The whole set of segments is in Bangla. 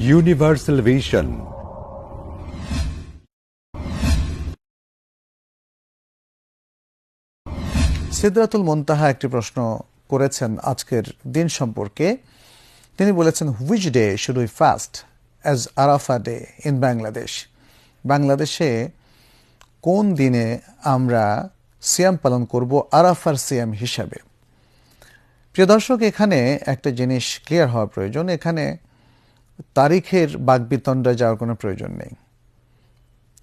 Universal Vision. সিদ্ধাতুল মন্তাহা একটি প্রশ্ন করেছেন আজকের দিন সম্পর্কে। তিনি বলেছেন which day should we fast as Arafah day in Bangladesh বাংলাদেশে কোন দিনে আমরা সিয়াম পালন করব আরাফার সিয়াম হিসাবে? প্রিয় দর্শক, এখানে একটা জিনিস ক্লিয়ার হওয়া প্রয়োজন। এখানে তারিখের বাগবিতণ্ডা যাওয়ার কোনো প্রয়োজন নেই।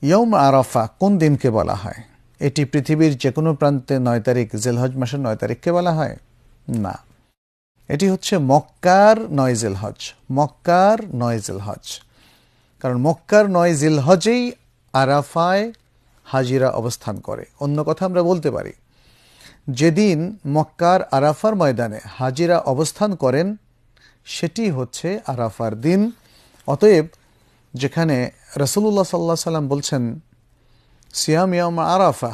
ইয়ম আরাফা কোন দিনকে বলা হয়? এটি পৃথিবীর যে কোনো প্রান্তে নয় তারিখ, জেলহজ মাসের নয় তারিখকে বলা হয়? না। এটি হচ্ছে মক্কার নয় জিলহজ। মক্কার নয় জিলহজ। কারণ মক্কার নয় জিলহজেই আরাফায় হাজিরা অবস্থান করে। অন্য কথা আমরা বলতে পারি, যেদিন মক্কার আরাফার ময়দানে হাজিরা অবস্থান করেন সেটি হচ্ছে আরাফার দিন। অতএব যেখানে রসুল্লাহ সাল্লাহ সাল্লাম বলছেন, সিয়াম ইয়াম আরাফা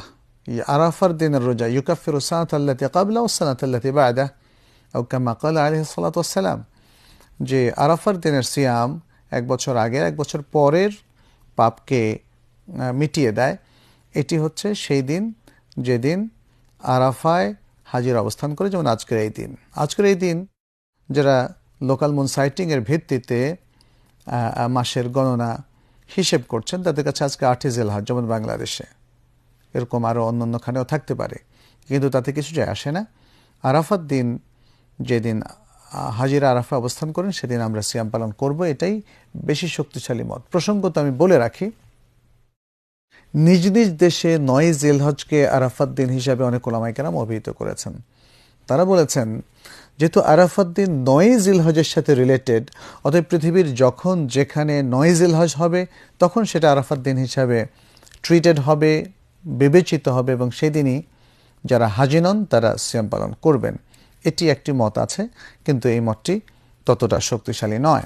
আরাফার দিনের রোজা, ইউকাফির সানাত আল্লাতি কাবলা ও সানাত আল্লাতি বায়দা ও কামা আলহ সাল্লাতাম যে আরাফার দিনের সিয়াম এক বছর আগে, এক বছর পরের পাপকে মিটিয়ে দেয়। এটি হচ্ছে সেই দিন যেদিন আরাফায় হাজির অবস্থান করে, যেমন আজকের এই দিন। আজকের এই দিন যারা লোকাল মুন সাইটিংয়ের ভিত্তিতে মাসের গণনা হিসেব করছেন। তাদের কাছে আজকে আটই জেলহাজ যেমন বাংলাদেশে। এরকম আরও অন্য অন্যখানেও থাকতে পারে। কিন্তু তাতে কিছু যায় আসে না। আরাফাত দিন যেদিন হাজিরা আরাফা অবস্থান করেন, সেদিন আমরা সিয়াম পালন করব। এটাই বেশি শক্তিশালী মত। প্রসঙ্গত আমি বলে রাখি, নিজ নিজ দেশে নয় জেলহজকে আরাফাত দিন হিসাবে অনেক ওলামাইকেরাম অভিহিত করেছেন। তারা বলেছেন যেহেতু আরাফাত দিন নয় জিলহজের সাথে রিলেটেড অতএব পৃথিবীর যখন যেখানে নয় জিলহজ হবে, তখন সেটা আরাফাত দিন হিসাবে ট্রিটেড হবে, বিবেচিত হবে এবং সেদিনই যারা হাজি নন, তারা সিয়াম পালন করবেন। এটি একটি মত আছে, কিন্তু এই মতটি ততটা শক্তিশালী নয়।